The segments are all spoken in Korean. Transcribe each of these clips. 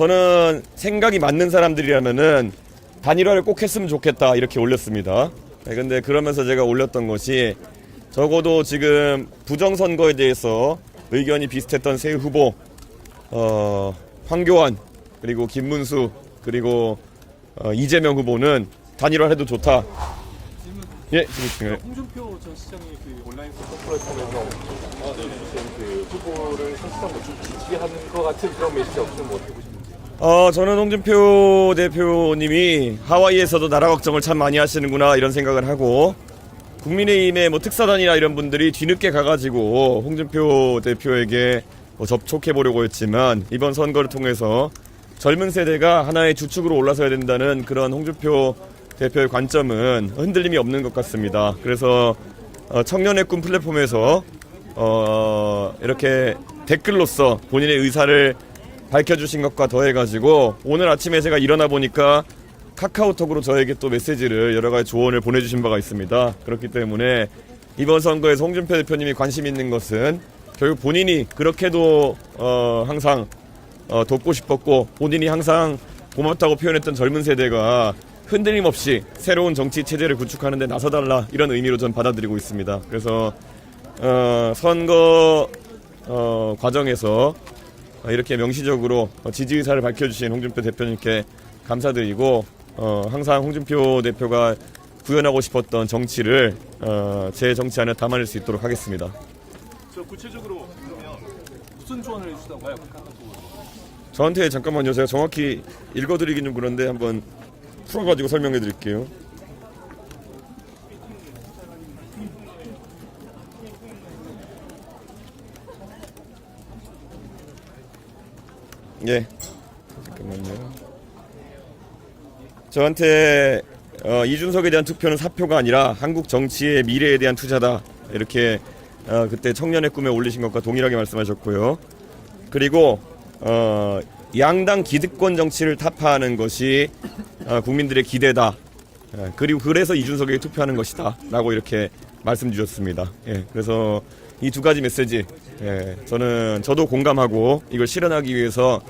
저는 생각이 맞는 사람들이라면은 단일화를 꼭 했으면 좋겠다 이렇게 올렸습니다. 네, 근데 그러면서 제가 올렸던 것이 적어도 지금 부정선거에 대해서 의견이 비슷했던 세 후보, 어, 황교안, 그리고 김문수, 그리고 어, 이재명 후보는 단일화를 해도 좋다. 예, 홍준표 전 시장이 그 온라인 선거를 통해서 아, 네. 그 후보를 사실상 뭐좀 지지하는 것 같은 그런 메시지 없으면 뭐 어떻게 보십니까? 어, 저는 홍준표 대표님이 하와이에서도 나라 걱정을 참 많이 하시는구나 이런 생각을 하고 국민의힘의 뭐 특사단이나 이런 분들이 뒤늦게 가가지고 홍준표 대표에게 뭐 접촉해 보려고 했지만 이번 선거를 통해서 젊은 세대가 하나의 주축으로 올라서야 된다는 그런 홍준표 대표의 관점은 흔들림이 없는 것 같습니다. 그래서 어, 청년의 꿈 플랫폼에서 어, 이렇게 댓글로서 본인의 의사를 밝혀주신 것과 더해가지고 오늘 아침에 제가 일어나 보니까 카카오톡으로 저에게 또 메시지를 여러 가지 조언을 보내주신 바가 있습니다. 그렇기 때문에 이번 선거에서 홍준표 대표님이 관심 있는 것은 결국 본인이 그렇게도 어, 항상 어, 돕고 싶었고 본인이 항상 고맙다고 표현했던 젊은 세대가 흔들림 없이 새로운 정치 체제를 구축하는 데 나서달라 이런 의미로 전 받아들이고 있습니다. 그래서 어, 선거 어, 과정에서 이렇게 명시적으로 지지 의사를 밝혀주신 홍준표 대표님께 감사드리고 어, 항상 홍준표 대표가 구현하고 싶었던 정치를 어, 제 정치 안에 담아낼 수 있도록 하겠습니다. 저 구체적으로 그러면 무슨 조언을 해주시던가요? 카카오톡으로. 저한테 잠깐만요. 제가 정확히 읽어드리긴 좀 그런데 한번 풀어가지고 설명해드릴게요. 예. 잠깐만요. 저한테 어, 이준석에 대한 투표는 사표가 아니라 한국 정치의 미래에 대한 투자다. 이렇게 어, 그때 청년의 꿈에 올리신 것과 동일하게 말씀하셨고요. 그리고 어, 양당 기득권 정치를 타파하는 것이 어, 국민들의 기대다. 예, 그리고 그래서 이준석에게 투표하는 것이다라고 이렇게 말씀 주셨습니다. 예, 그래서 이 두 가지 메시지 예, 저는 저도 공감하고 이걸 실현하기 위해서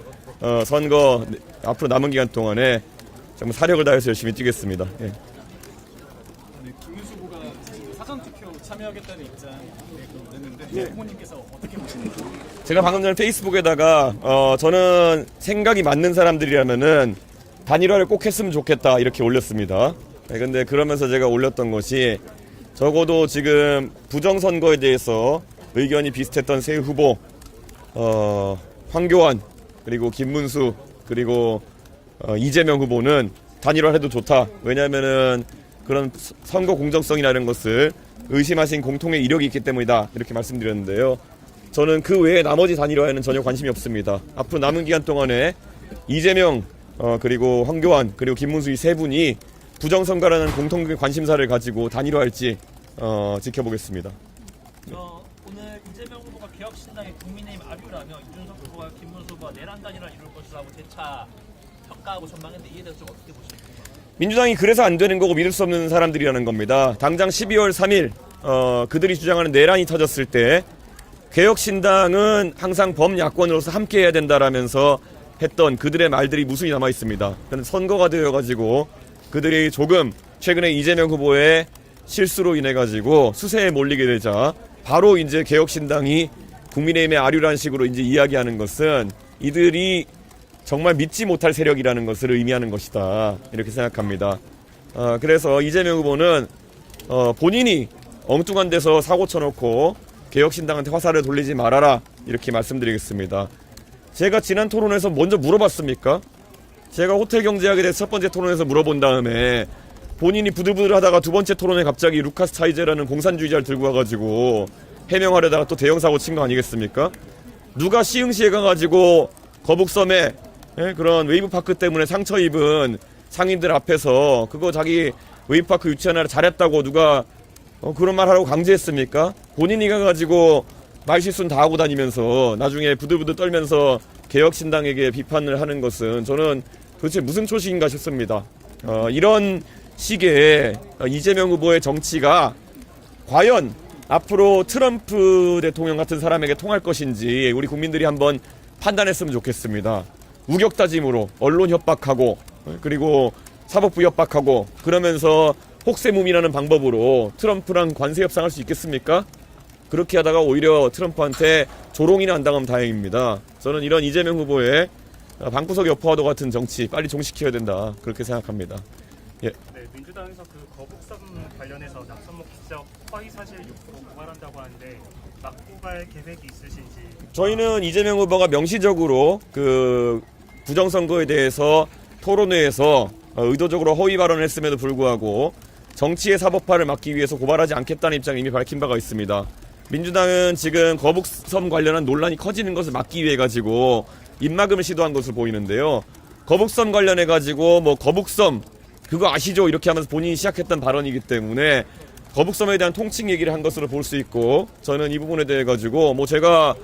어, 선거 앞으로 남은 기간 동안에 정말 사력을 다해서 열심히 뛰겠습니다. 예. 네, 김윤수 후보가 지금 사전 투표 참여하겠다는 입장 냈는데 예. 후보님께서 어떻게 보시는지. 제가 방금 전에 페이스북에다가 어, 저는 생각이 맞는 사람들이라면은 단일화를 꼭 했으면 좋겠다 이렇게 올렸습니다. 네, 근데 그러면서 제가 올렸던 것이 적어도 지금 부정선거에 대해서 의견이 비슷했던 세 후보 어, 황교안 그리고 김문수 그리고 어, 이재명 후보는 단일화를 해도 좋다. 왜냐하면은 그런 서- 선거 공정성이라는 것을 의심하신 공통의 이력이 있기 때문이다. 이렇게 말씀드렸는데요. 저는 그 외에 나머지 단일화에는 전혀 관심이 없습니다. 앞으로 남은 기간 동안에 이재명 어, 그리고 황교안 그리고 김문수 이 세 분이 부정선거라는 공통의 관심사를 가지고 단일화할지 어, 지켜보겠습니다. 저 오늘 이재명 후보가 개혁신당의 국민의힘 아류라며 이준석 후보와 김문수 후보가 내란단이라 이룰 것이라고 재차 평가하고 전망했는데 이에 대해서 좀 어떻게 보십니까? 민주당이 그래서 안 되는 거고 믿을 수 없는 사람들이라는 겁니다. 당장 12월 3일 어, 그들이 주장하는 내란이 터졌을 때 개혁신당은 항상 범야권으로서 함께해야 된다라면서 했던 그들의 말들이 무수히 남아 있습니다. 선거가 되어가지고 그들이 조금 최근에 이재명 후보의 실수로 인해 가지고 수세에 몰리게 되자 바로 이제 개혁신당이 국민의힘의 아류라는 식으로 이제 이야기하는 것은 이들이 정말 믿지 못할 세력이라는 것을 의미하는 것이다 이렇게 생각합니다. 어, 그래서 이재명 후보는 어, 본인이 엉뚱한 데서 사고 쳐놓고 개혁신당한테 화살을 돌리지 말아라 이렇게 말씀드리겠습니다. 제가 지난 토론에서 먼저 물어봤습니까? 제가 호텔 경제학에 대해서 첫 번째 토론에서 물어본 다음에 본인이 부들부들하다가 두 번째 토론에 갑자기 루카스 차이제라는 공산주의자를 들고 와가지고 해명하려다가 또 대형 사고 친 거 아니겠습니까? 누가 시흥시에 가가지고 거북섬에 예? 그런 웨이브파크 때문에 상처 입은 상인들 앞에서 그거 자기 웨이브파크 유치하느라 잘했다고 누가 어, 그런 말 하라고 강제했습니까? 본인이 가가지고 말실수는 다 하고 다니면서 나중에 부들부들 떨면서 개혁신당에게 비판을 하는 것은 저는 도대체 무슨 초식인가 싶습니다. 어, 이런 식의 어, 이재명 후보의 정치가 과연 앞으로 트럼프 대통령 같은 사람에게 통할 것인지 우리 국민들이 한번 판단했으면 좋겠습니다. 우격 다짐으로 언론 협박하고 그리고 사법부 협박하고 그러면서 혹세무민하는 방법으로 트럼프랑 관세 협상할 수 있겠습니까? 그렇게 하다가 오히려 트럼프한테 조롱이나 안 당하면 다행입니다. 저는 이런 이재명 후보의 방구석 여포와도 같은 정치 빨리 종식해야 된다 그렇게 생각합니다. 네, 민주당에서 그 거북선 관련해서 낙선목 지적 허위 사실 유포로 고발한다고 하는데 막고 갈 계획이 있으신지 저희는 이재명 후보가 명시적으로 그 부정선거에 대해서 토론회에서 어, 의도적으로 허위 발언을 했음에도 불구하고 정치의 사법화를 막기 위해서 고발하지 않겠다는 입장을 이미 밝힌 바가 있습니다. 민주당은 지금 거북섬 관련한 논란이 커지는 것을 막기 위해 가지고 입막음을 시도한 것으로 보이는데요. 거북섬 관련해 가지고 뭐 거북섬 그거 아시죠? 이렇게 하면서 본인이 시작했던 발언이기 때문에 거북섬에 대한 통칭 얘기를 한 것으로 볼 수 있고 저는 이 부분에 대해 가지고 뭐 제가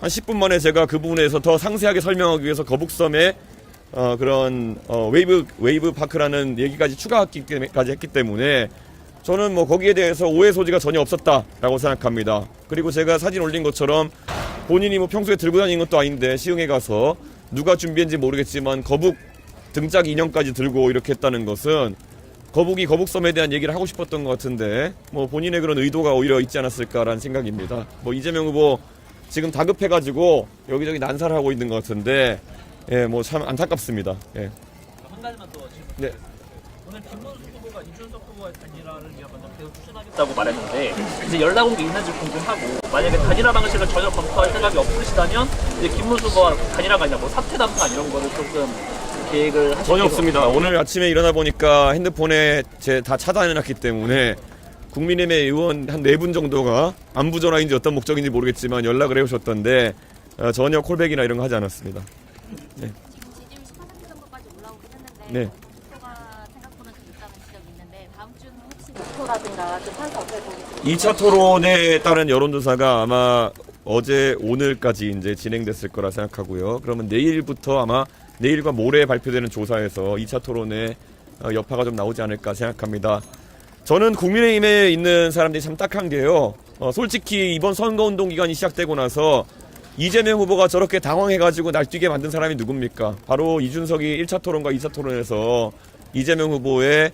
한 10분 만에 제가 그 부분에서 더 상세하게 설명하기 위해서 거북섬에 어, 그런 어, 웨이브 웨이브 파크라는 얘기까지 추가하기까지 했기 때문에 저는 뭐 거기에 대해서 오해 소지가 전혀 없었다라고 생각합니다. 그리고 제가 사진 올린 것처럼 본인이 뭐 평소에 들고 다니는 것도 아닌데 시흥에 가서 누가 준비했는지 모르겠지만 거북 등짝 인형까지 들고 이렇게 했다는 것은 거북이 거북섬에 대한 얘기를 하고 싶었던 것 같은데 뭐 본인의 그런 의도가 오히려 있지 않았을까라는 생각입니다. 뭐 이재명 후보 지금 다급해가지고 여기저기 난사를 하고 있는 것 같은데 예 뭐 참 안타깝습니다. 예. 한 가지만 더 질문. 네. 오늘 김문수 후보가 이준석 후보의 단일화를 위한 방법 계속 추진하겠다고 말했는데 이제 연락 온 게 있는지 궁금하고 만약에 단일화 방식을 전혀 검토할 생각이 없으시다면 이제 김문수 후보와 단일화가 아니라 뭐 사퇴 담판 이런 거를 조금 계획을 하실 전혀 없습니다. 오늘 아침에 일어나 보니까 핸드폰에 제 다 차단해놨기 때문에 국민의힘의 의원 한 네 분 정도가 안부 전화인지 어떤 목적인지 모르겠지만 연락을 해오셨던데 어, 전혀 콜백이나 이런 거 하지 않았습니다. 지금 지지율 10% 정도까지 올라오긴 했는데 네. 목표가 생각보다 좀 있다는 지적이 있는데 다음 주는 혹시 목표라든가 그 판사 어떻게 보는지 2차 토론에 따른 여론조사가 아마 어제 오늘까지 이제 진행됐을 거라 생각하고요. 그러면 내일부터 아마 내일과 모레 발표되는 조사에서 2차 토론에 어, 여파가 좀 나오지 않을까 생각합니다. 저는 국민의힘에 있는 사람들이 참 딱한 게요. 어, 솔직히 이번 선거운동 기간이 시작되고 나서 이재명 후보가 저렇게 당황해가지고 날뛰게 만든 사람이 누굽니까? 바로 이준석이 1차 토론과 2차 토론에서 이재명 후보의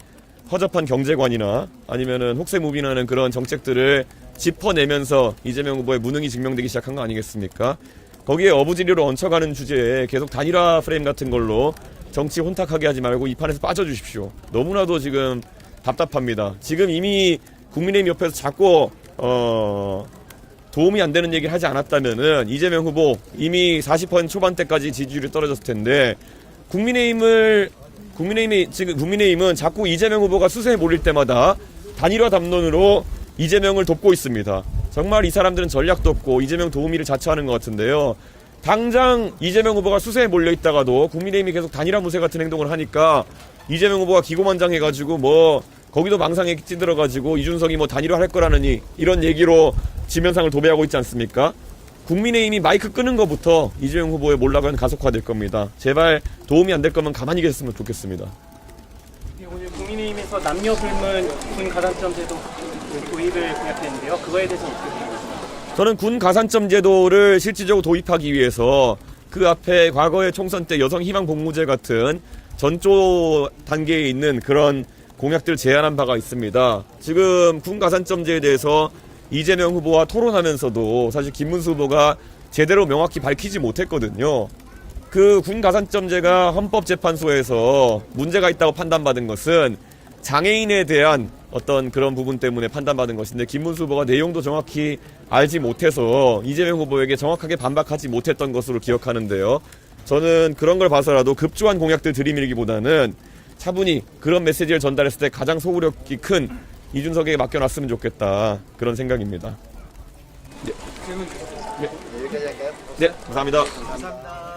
허접한 경제관이나 아니면은 혹세무빈하는 그런 정책들을 짚어내면서 이재명 후보의 무능이 증명되기 시작한 거 아니겠습니까? 거기에 어부지리로 얹혀가는 주제에 계속 단일화 프레임 같은 걸로 정치 혼탁하게 하지 말고 이 판에서 빠져주십시오. 너무나도 지금 답답합니다. 지금 이미 국민의힘 옆에서 자꾸 어 도움이 안 되는 얘기를 하지 않았다면은 이재명 후보 이미 40% 초반대까지 지지율이 떨어졌을 텐데 국민의힘을 국민의힘이 지금 국민의힘은 자꾸 이재명 후보가 수세에 몰릴 때마다 단일화 담론으로 이재명을 돕고 있습니다. 정말 이 사람들은 전략도 없고 이재명 도우미를 자처하는 것 같은데요. 당장 이재명 후보가 수세에 몰려 있다가도 국민의힘이 계속 단일화 무쇠 같은 행동을 하니까 이재명 후보가 기고만장해가지고 뭐 거기도 망상에 찌들어가지고 이준석이 뭐 단일화 할 거라느니 이런 얘기로 지면상을 도배하고 있지 않습니까? 국민의힘이 마이크 끄는 것부터 이재명 후보의 몰락은 가속화될 겁니다. 제발 도움이 안 될 거면 가만히 계셨으면 좋겠습니다. 오늘 국민의힘에서 남녀 불문 군 가산점 제도 도입을 공약했는데요. 그거에 대해서 어떻게? 저는 군 가산점 제도를 실질적으로 도입하기 위해서 그 앞에 과거의 총선 때 여성 희망 복무제 같은 전조 단계에 있는 그런 공약들 제안한 바가 있습니다. 지금 군 가산점제에 대해서 이재명 후보와 토론하면서도 사실 김문수 후보가 제대로 명확히 밝히지 못했거든요. 그 군 가산점제가 헌법재판소에서 문제가 있다고 판단받은 것은 장애인에 대한 어떤 그런 부분 때문에 판단받은 것인데 김문수 후보가 내용도 정확히 알지 못해서 이재명 후보에게 정확하게 반박하지 못했던 것으로 기억하는데요. 저는 그런 걸 봐서라도 급조한 공약들 들이밀기보다는 차분히 그런 메시지를 전달했을 때 가장 소구력이 큰 이준석에게 맡겨놨으면 좋겠다 그런 생각입니다. 네, 네 감사합니다. 감사합니다.